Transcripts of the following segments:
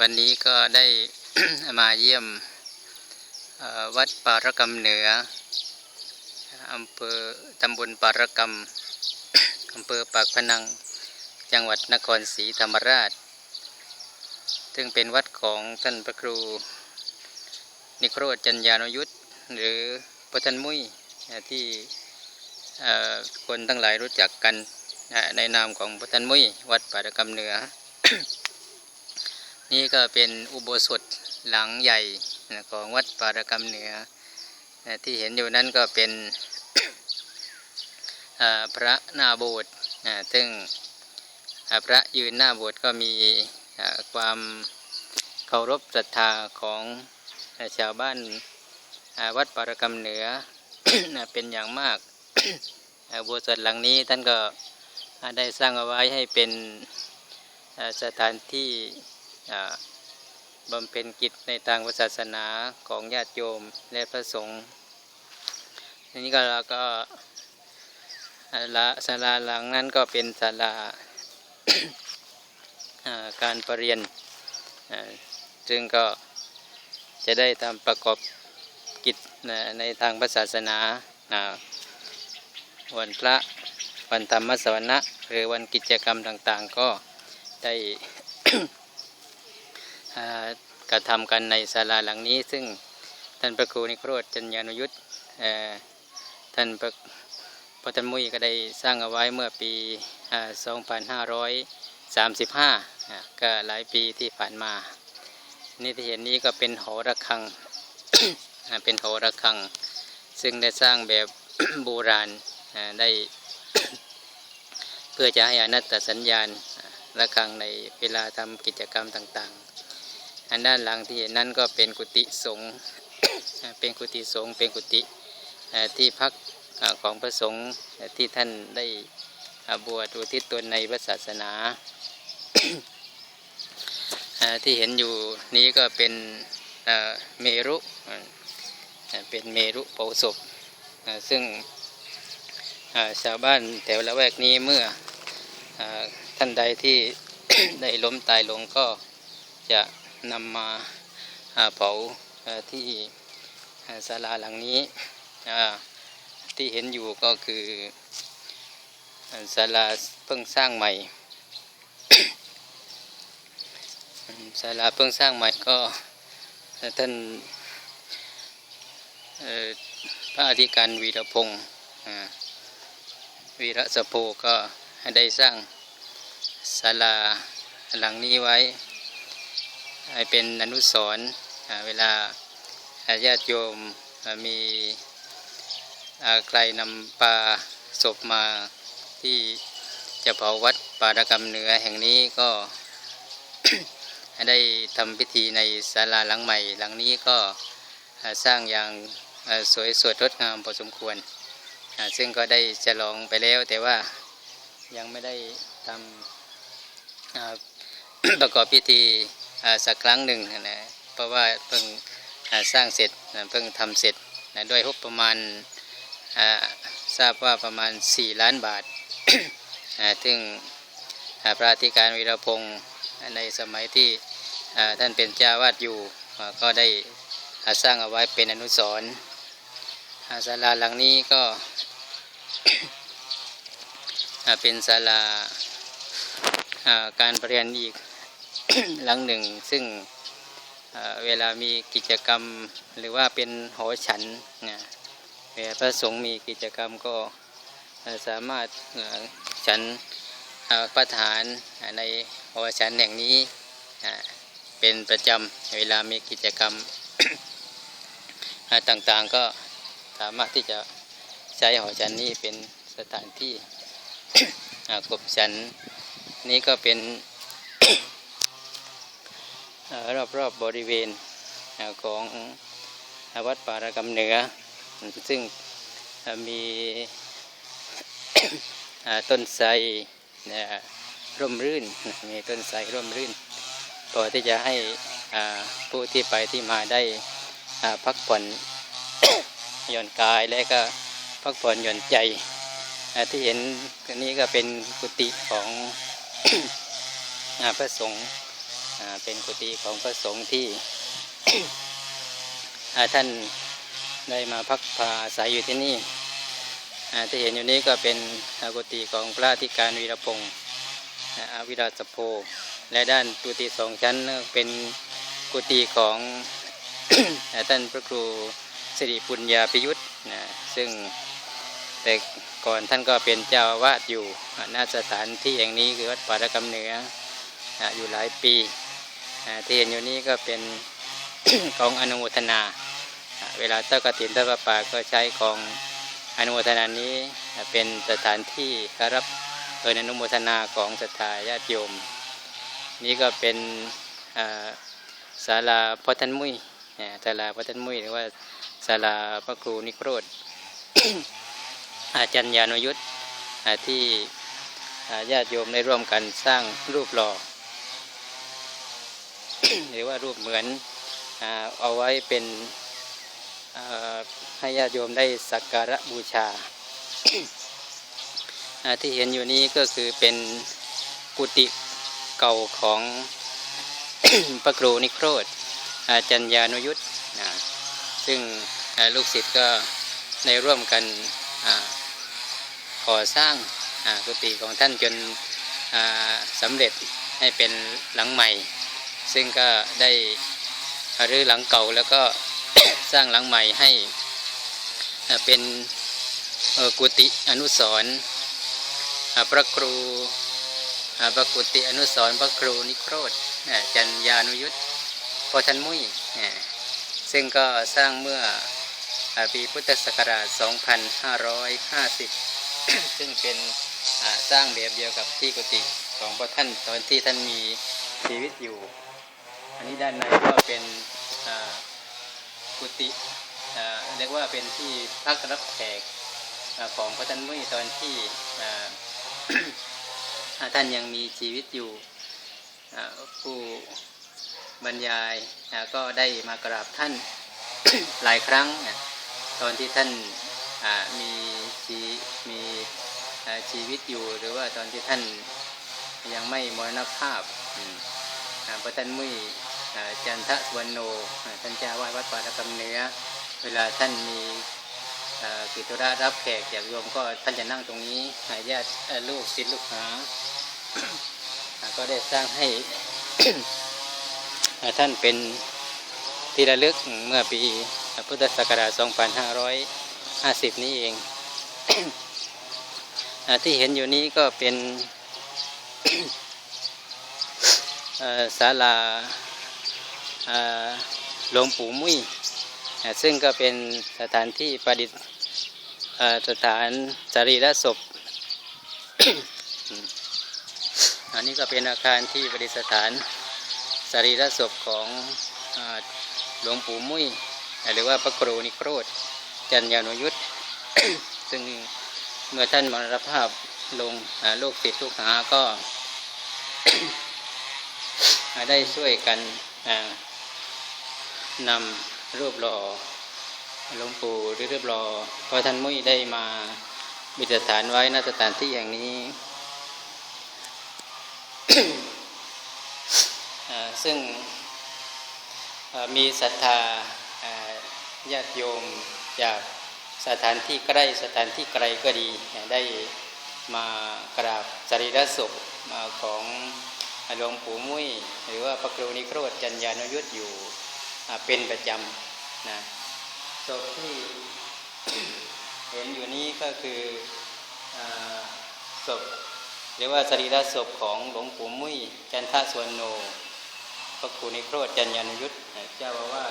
วันนี้ก็ได้มาเยี่ยมวัดปารกรรมเหนืออำเภอตำบลปารกรรมอำเภอปากพนังจังหวัดนครศรีธรรมราช ซึ่งเป็นวัดของท่านพระครู นิโครธจัญญานุยุทธหรือพระท่านมุ้ยที่คนทั้งหลายรู้จักกันในนามของพระท่านมุ้ยวัดปารกรรมเหนือ นี่ก็เป็นอุโบสถหลังใหญ่ของวัดปารกรรมเหนือ ที่เห็นอยู่นั้นก็เป็นพระหน้าโบสถ์ซึ่งพระยืนหน้าโบสถ์ก็มีความเคารพศรัทธาของชาวบ้านวัดปารกรรมเหนือเป็นอย่างมากอุโบสถหลังนี้ท่านก็ได้สร้างเอาไว้ให้เป็นสถานที่ บำเพ็ญกิจในทางศาสนาของญาติโยมและพระสงฆ์ทีนี้ก็เราก็ละศาลาหลังนั้นก็เป็นศาลาการประเรียนอ่าซึ่งก็จะได้ทำประกอบกิจในทางศาสนาวันพระวันธรรมสวนะหรือวันกิจกรรมต่างๆ ก็ได้ กระทำกันในศาลาหลังนี้ ซึ่งท่านพระครูนิโครธจัญญานุยุทธเอ่อท่านพระพระท่านมุ้ยก็ได้สร้างเอาไว้เมื่อปีอ่า2535อ่าก็หลายปีที่ผ่านมา นี่ที่เห็นนี้ก็เป็นหอระฆัง เป็นหอระฆัง ซึ่งได้สร้างแบบโบราณได้ เพื่อจะให้อนัตตสัญญาณระฆังในเวลาทำกิจกรรมต่างๆ อันด้านหลังที่เห็นนั่นก็เป็นกุฏิสงฆ์เป็นกุฏิสงฆ์เป็นกุฏิที่พักของพระสงฆ์ที่ท่านได้บวชอุทิศตนในพระศาสนา ที่เห็นอยู่นี้ก็เป็นเมรุเป็นเมรุเผาศพซึ่งชาวบ้านแถวละแวกนี้เมื่ออท่านใดที่ได้ล้มตายลงก็จะ นำมาเผาที่ศาลาหลังนี้ที่เห็นอยู่ก็คือศาลาเพิ่งสร้างใหม่ศาลาเพิ่งสร้างใหม่ก็ท่านพระอธิการวีรพงศ์วีระสโพก็ได้สร้างศาลาหลังนี้ไว้ เป็นอนุสรณ์เวลาญาติโยมมีใครนำปลาศพมาที่จะเผาวัดปารกรรมเหนือแห่งนี้ก็ได้ทำพิธีในศาลาหลังใหม่ หลังนี้ก็สร้างอย่างสวยสดงดงามพอสมควร ซึ่งก็ได้ฉลองไปแล้ว แต่ว่ายังไม่ได้ทำประกอบพิธี สักครั้งหนึ่งนะเพราะว่าเพิ่งสร้างเสร็จเพิ่งทำเสร็จนะด้วยงบประมาณทราบว่าประมาณ 4 ล้านบาทซึ่งพระธิการวีรพงศ์ในสมัยที่ท่านเป็นเจ้าวาดอยู่ก็ได้สร้างเอาไว้เป็นอนุสรณ์ศาลาหลังนี้ก็เป็นศาลาการประเรียนอีก หลังหนึ่งซึ่งเวลามีกิจกรรมหรือว่าเป็นหอฉันนะเวลาพระสงฆ์มีกิจกรรมก็สามารถฉันอ่าประทานในหอฉันแห่งนี้เป็นประจำเวลามีกิจกรรมอ่าต่างๆก็สามารถที่จะใช้หอฉันนี้เป็นสถานที่กบฉันนี้ก็เป็น รอบๆบบริเวณของอาวัดป่ารกำเหนือ ซึ่งมีต้นไทรร่มรื่น มีต้นไทรร่มรื่น พอที่จะให้ผู้ที่ไปที่มาได้พักผ่อนหย่อนกายและก็พักผ่อนหย่อนใจ ที่เห็นนี้ก็เป็นกุฏิของพระสงฆ์ เป็นกุฏิของพระสงฆ์ที่ท่านได้มาพักพาอาศัยอยู่ที่นี่ที่เห็นอยู่นี้ก็เป็นกุฏิของพระธิการวีรพงศ์อาวิราชโพและด้านกุฏิสองชั้นเป็นกุฏิของท่านพระครูสิริปุญญาพิยุทธ์นะซึ่งแต่ก่อนท่านก็เป็นเจ้าวาสอยู่อ่าสถานที่แห่งนี้คือวัดป่าระกำเหนืออยู่หลายปี ที่เห็นอยู่นี้ก็เป็นของอนุโมทนา เวลาเจ้ากฐินทอดพระป่าก็ใช้ของอนุโมทนานี้เป็นสถานที่รับเอินอนุโมทนาของศรัทธาญาติโยม นี่ก็เป็นศาลาพ่อท่านมุ้ยศาลาพ่อท่านมุ้ยหรือว่าศาลาพระครูนิโครธอาจารย์ยานุยุทธที่ญาติโยมได้ร่วมกันสร้างรูปหล่อ หรือว่ารูปเหมือนเอาไว้เป็นให้ญาติโยมได้สักการะบูชา ที่เห็นอยู่นี้ก็คือเป็นกุฏิเก่าของพระครูนิโครธอาจารยานุยุทธนะซึ่งลูกศิษย์ก็ได้ร่วมกันก่อสร้างกุฏิของท่านจนสำเร็จให้เป็นหลังใหม่ ซึ่งก็ได้รื้อหลังเก่าแล้วก็สร้างหลังใหม่ให้เป็นกุฏิอนุสรณ์อ่าพระครูอาพระกุฏิอนุสรพระครูนิโครธจันยานุยุทธพอทันมุ้ยอ่าซึ่งก็สร้างเมื่อปีพุทธศักราช 2550 ซึ่งเป็นสร้างแบบเดียวกับที่กุฏิของพระท่านตอนที่ท่านมีชีวิตอยู่ อันนี้ด้านในก็เป็นกุฏิเรียกว่าเป็นที่พักรับแขกของพระท่านมุ้ยตอนที่ท่านยังมีชีวิตอยู่ผู้บรรยายก็ได้มากราบท่านหลายครั้ง ตอนที่ท่านมีชีมีชีวิตอยู่ หรือว่าตอนที่ท่านยังไม่มรณภาพพระท่านมุ้ย จันทสวรรณโนท่านเจ้าวาดวัดป่าตะกำเนื้อ เวลาท่านมีกิจธุระรับแขกจากโยมก็ท่านจะนั่งตรงนี้หาญาติลูกศิษย์ลูกหา ก็ได้สร้างให้ท่านเป็นที่ระลึกเมื่อปีพุทธศักราช 2550 นี้เอง ที่เห็นอยู่นี้ก็เป็นศาลา หลวงปู่มุ้ยซึ่งก็เป็นสถานที่ประดิษฐ์สถานสรีระศพ อันนี้ก็เป็นอาคารที่ประดิษฐานสรีระศพของหลวงปู่มุ้ยหรือว่าพระครูนิโครธจันยานุยุทธซึ่งเมื่อท่านมรณภาพลงลูกศิษย์ลูกหาก็ได้ช่วยกันอ่า นำรูปหล่อหลวงปู่หรือรูปหล่อพระท่านมุ้ยได้มาบิดฐานไว้ณสถานที่อย่างนี้ซึ่งมีศรัทธาญาติโยมจากสถานที่ใกล้สถานที่ไกลก็ดีได้มากราบสรีระศพของหลวงปู่มุ้ย หรือว่าพระครูนิโครธจัญญานุยุทธอยู่ เป็นประจำนะศพที่เห็นอยู่นี้ก็คือศพหรือว่าสรีระศพของหลวงปู่มุ้ยจันทสวนโนพระครูนิโครธจันยานุยุทธเจ้าอาว่า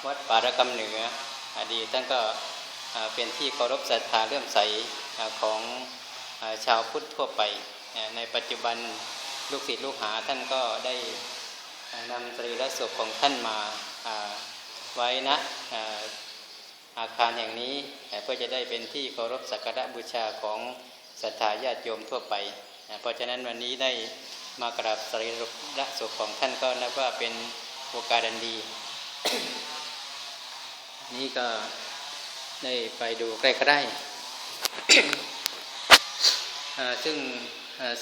สวัดป่าระกำเหนืออดีตท่านก็เป็นที่เคารพศรัทธาเลื่อมใสของอชาวพุทธทั่วไป ในปัจจุบันลูกศิษย์ลูกหาท่านก็ได้ นำสรีระศพของท่านมาไว้นะอาคารแห่งนี้เพื่อจะได้เป็นที่เคารพสักการะบูชาของศรัทธาญาติโยมทั่วไป เพราะฉะนั้นวันนี้ได้มากราบสรีระศพของท่านก็นับว่าเป็นโอกาสอันดี นี่ก็ได้ไปดูใกล้ๆซึ่ง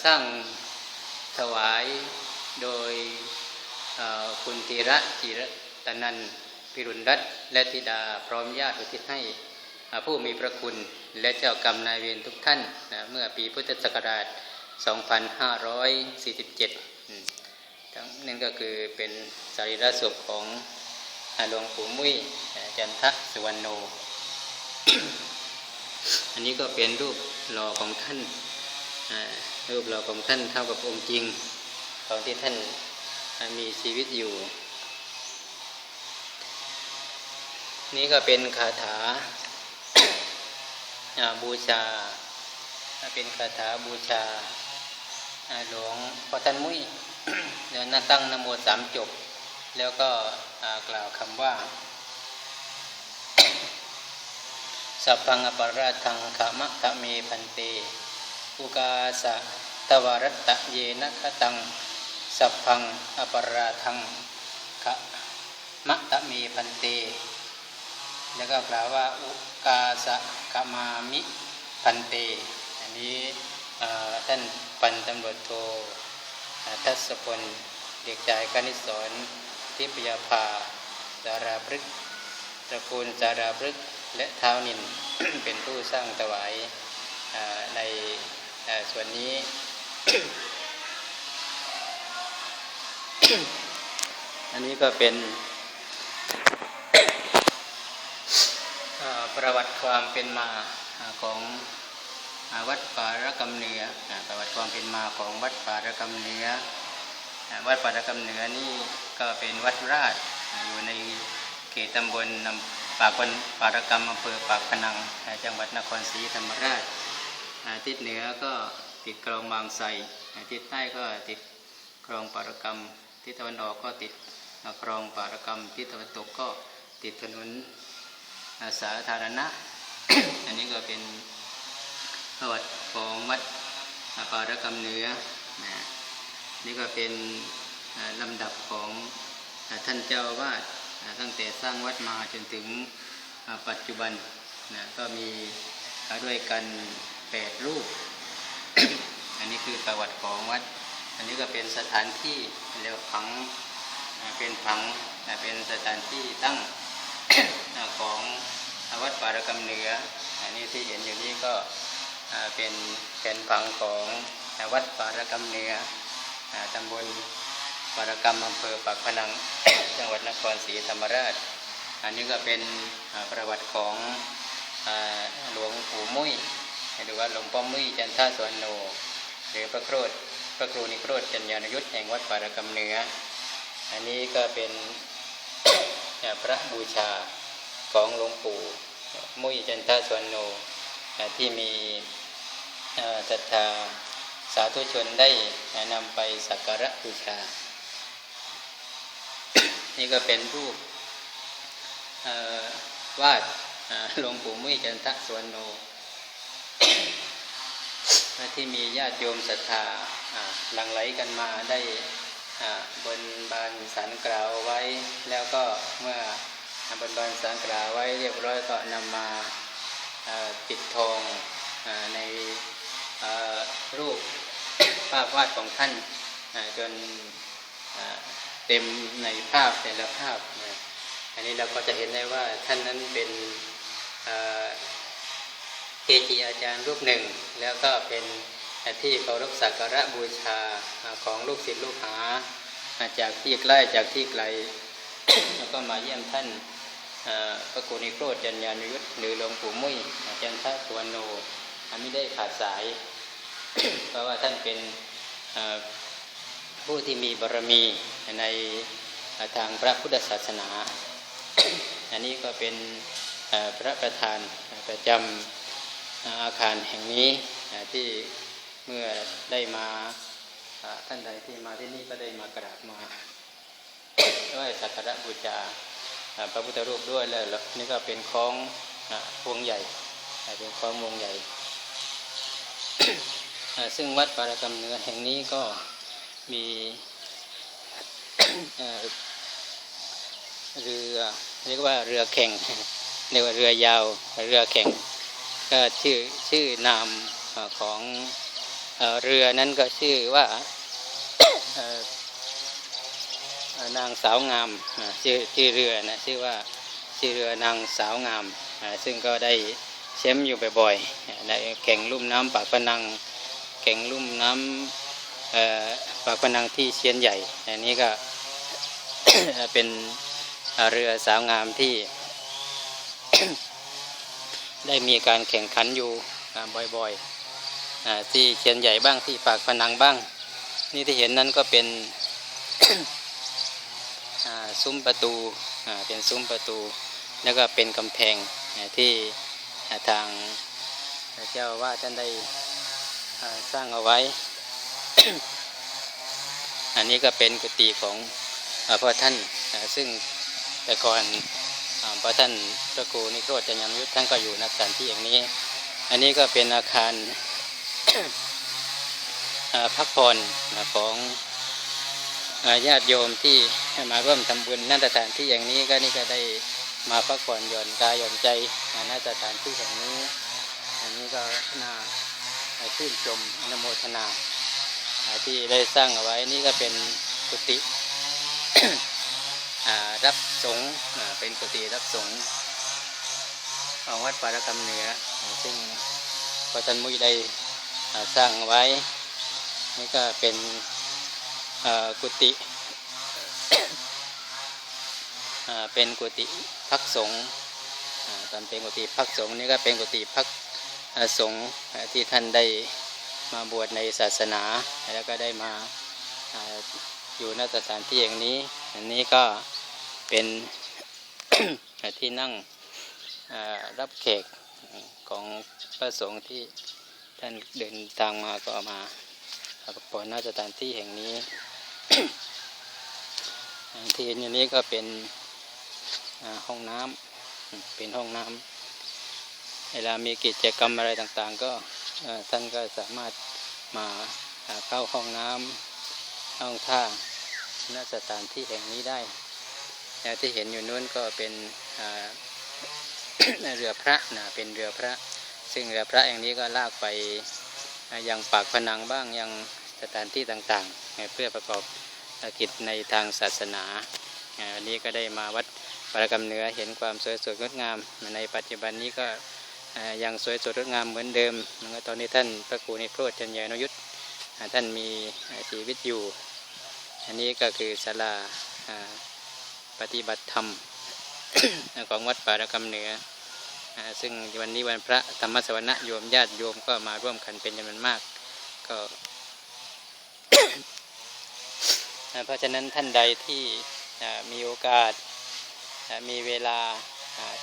สร้างถวายโดย คุณธีระจิรตนันพิรุณรัตน์และธิดาพร้อมญาติอุทิศให้ผู้มีพระคุณและเจ้ากรรมนายเวรทุกท่านนะเมื่อปีพุทธศักราช 2547ทั้งนั่นก็คือเป็นสรีระศพของอาหลวงปู่มุ้ยจันทะสุวรรณโน อันนี้ก็เป็นรูปหล่อของท่านรูปหล่อของท่านเท่ากับองค์จริงตอนที่ท่าน มีชีวิตอยู่ นี่ก็เป็นคาถาาบูชา เป็นคาถาบูชาหลวงพ่อท่านมุ้ยเดี๋ยวนาตั้งนโมสามจบ แล้วก็กล่าวคำว่า สัพพังอปราทังขมะทะเมพันเต อุกาสะ ตวรัตตะเยนะคตัง สัพพังอปราทังขมะทะเมพันเต แล้วก็กล่าวว่าอุกาสะขมามิพันเต อันนี้ท่านปันตำรวจโททัศพลเด็กชายกนิษรทิพยาภาดาราพฤกษ์ตระกูลจาราพฤกษ์และเท้านินเป็นผู้สร้างถวายในส่วนนี้ อันนี้ก็เป็นประวัติความเป็นมาของวัดป่าระกำเนืออ่าประวัติความเป็นมาของวัดป่าระกำเนืออ่าวัดป่าระกำเนือนี่ก็เป็นวัดราชอยู่ในเขตตำบลนำปากวันปารกรรมอำเภอปากพนังจังหวัดนครศรีธรรมราชทิศเหนือก็ติดคลองบางไทรทิศใต้ก็ติดคลองปารกรรม ทิศตะวันออกก็ติดคลองปารกรรมทิศตะวันตกก็ติดถนนอาสาธารณะ อันนี้ก็เป็นประวัติของวัดปารกรรมเหนือนะนี่ก็เป็นลำดับของท่านเจ้าวาดตั้งแต่สร้างวัดมาจนถึงปัจจุบันนะก็มีด้วยกันแปดรูป อันนี้คือประวัติของวัด อันนี้ก็เป็นสถานที่เรียกผังเป็นผังเป็นสถานที่ตั้งของวัดป่าระกำเหนือ อันนี้ที่เห็นอยู่นี่ก็เป็นแผนผังของวัดป่าระกำเหนือตำบลป่าระกำอำเภอปากพนังจังหวัดนครศรีธรรมราช อันนี้ก็เป็นประวัติของหลวงปู่มุ้ยหรือว่าหลวงพ่อมุ้ยจันทาสวนโนหรือพระโครด พระครูนิโครธจัญญาณยุทธแห่งวัดป่าระกำเหนืออันนี้ก็เป็นพระบูชาของหลวงปู่มุยจันทสวนโนที่มีศรัทธาสาธุชนได้นำไปสักการะบูชา นี่ก็เป็นรูปวาดหลวงปู่มุยจันทสวนโน ที่มีญาติโยมศรัทธา หลั่งไหลกันมาได้บนบานสารกล่าวไว้ แล้วก็เมื่อบนบานสารกล่าวไว้เรียบร้อยก็นำมาอ่าปิดทองอในรูปภาพวาดของท่านจนเต็มในภาพแต่ละภาพนะอันนี้เราก็จะเห็นได้ว่าท่านนั้นเป็นเกจิอาจารย์รูปหนึ่ง แล้วก็เป็น ที่เคารพสักการะบูชาของลูกศิษย์ลูกหาจากที่ใกล้จากที่ไกล แล้วก็มาเยี่ยมท่านพระกุณิโครธจัญญาณยุทธหรือหลวงปู่มุ้ยจันทสวนโนไม่ได้ขาดสาย เพราะว่าท่านเป็นผู้ที่มีบารมีในทางพระพุทธศาสนา อันนี้ก็เป็นพระประธานประจำอาคารแห่งนี้ที่ เมื่อได้มาท่านใดที่มาที่นี่ก็ได้มากราบมาไหว้สักการะบูชาพระพุทธรูปด้วยแล้วนี่ก็เป็นคล้องวงใหญ่เป็นคล้องวงใหญ่ ซึ่งวัดปารกรรมเนือแห่งนี้ก็มีเรือเรียกว่าเรือแข่งเรียกว่าเรือยาวเรือแข่งก็ชื่อชื่อนามของ เรือนั้นก็ชื่อว่านางสาวงามชื่อชื่เรือนะชื่อว่าชื่อเรือนางสาวงาม ซึ่งก็ได้แชมป์อยู่บ่อยๆในแข่งลุ่มน้ำปากพนังแข่งลุ่มน้ำปากพนังที่เชียนใหญ่ อันนี้ก็เป็นเรือสาวงามที่ ได้มีการแข่งขันอยู่บ่อยๆ ที่เชียนใหญ่บ้างที่ปากพนังบ้าง นี่ที่เห็นนั้นก็เป็นซุ้มประตูเป็นซุ้มประตู แล้วก็เป็นกำแพงที่ทางเจ้าว่าท่านได้สร้างเอาไว้ อันนี้ก็เป็นกุฏิของอพ่อท่านซึ่งแต่ก่อนอพ่อท่านพระครูนิโครธจันยมยุทธท่านก็อยู่ณสถานที่อย่างนี้ อันนี้ก็เป็นอาคาร พักผ่อนของญาติโยมที่มาร่วมทำบุญณสถานที่อย่างนี้ก็นี่ก็ได้มาพักผ่อนหย่อนกายหย่อนใจอ่าณสถานที่แห่งนี้อันนี้ก็น่าชื่นชมอนโมทนา ที่ได้สร้างเอาไว้นี่ก็เป็นกุฏิรับสงฆ์เป็นกุฏิรับสงฆ์ของวัดปารกรรมเหนือ ซึ่งพระท่านมุยได้ สร้างไว้ นี่ก็เป็นกุฏิเป็นกุฏิพักสงฆ์ตอนเป็นกุฏิพักสงฆ์นี่ก็เป็นกุฏิพักสงฆ์ที่ท่านได้มาบวชในศาสนา แล้วก็ได้มาอยู่ณสถานที่อย่างนี้ อันนี้ก็เป็นที่นั่งรับแขกของพระสงฆ์ที่ ท่านเดินทางมาก็มาพักผ่อนณสถานที่แห่งนี้ ที่เห็นอยู่นี้ก็เป็นห้องน้ำเป็นห้องน้ำเวลามีกิจกรรมอะไรต่างๆ ก็ท่านก็สามารถมาเข้าห้องน้ำห้องท่าณสถานที่แห่งนี้ได้ที่เห็นอยู่นู้นก็เป็นเรือพระนะเป็นเรือพระ ซึ่งเรือพระอย่างนี้ก็ลากไปยังปากพนังบ้างยังสถานที่ต่างๆ เพื่อประกอบกิจในทางศาสนาอันนี้ก็ได้มาวัดปารกรรมเหนือเห็นความสวยสดงดงาม ในปัจจุบันนี้ก็ยังสวยสดงดงามเหมือนเดิมตอนนี้ท่านพระครูนิโครธจันยานุยุทธอ่าท่านมีชีวิตอยู่ อันนี้ก็คือศาลาปฏิบัติธรรมของวัดปารกรรมเหนืออ่า ซึ่งวันนี้วันพระธรรมสวนะโยมญาติโยมก็มาร่วมกันเป็นจำนวนมากก็เพราะฉะนั้นท่านใดที่มีโอกาสมีเวลา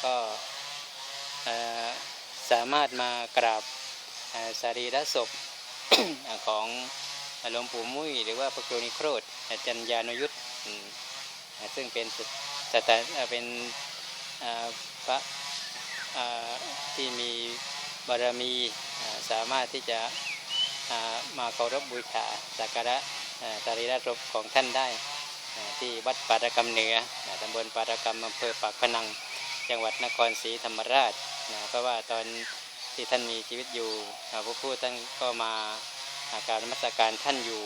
ก็สามารถมากราบสรีระศพอ่าของหลวงปู่มุ้ยหรือว่าพระครูนิโครธจัญญานุยุทธซึ่งเป็นสสถานเป็นพระ ที่มีบารมีสามารถที่จะมาเคารพบูชาสักการะอ่าสรีระศพของท่านได้ที่วัดปารกรรมเหนือตำบลปารกรรมอำเภอปากพนัง จังหวัดนครศรีธรรมราชนะเพราะว่าตอนที่ท่านมีชีวิตอยู่อ่าพระผู้ท่านก็มาอาการมัสการท่านอยู่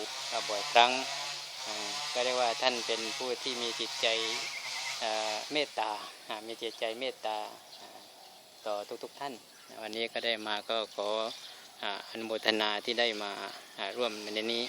บ่อยครั้ง ก็เรียกว่าท่านเป็นผู้ที่มีจิตใจเมตตา มีจิตใจเมตตา ต่อทุกๆท่าน วันนี้ก็ได้มาก็ขออนุโมทนาที่ได้มาร่วมในนี้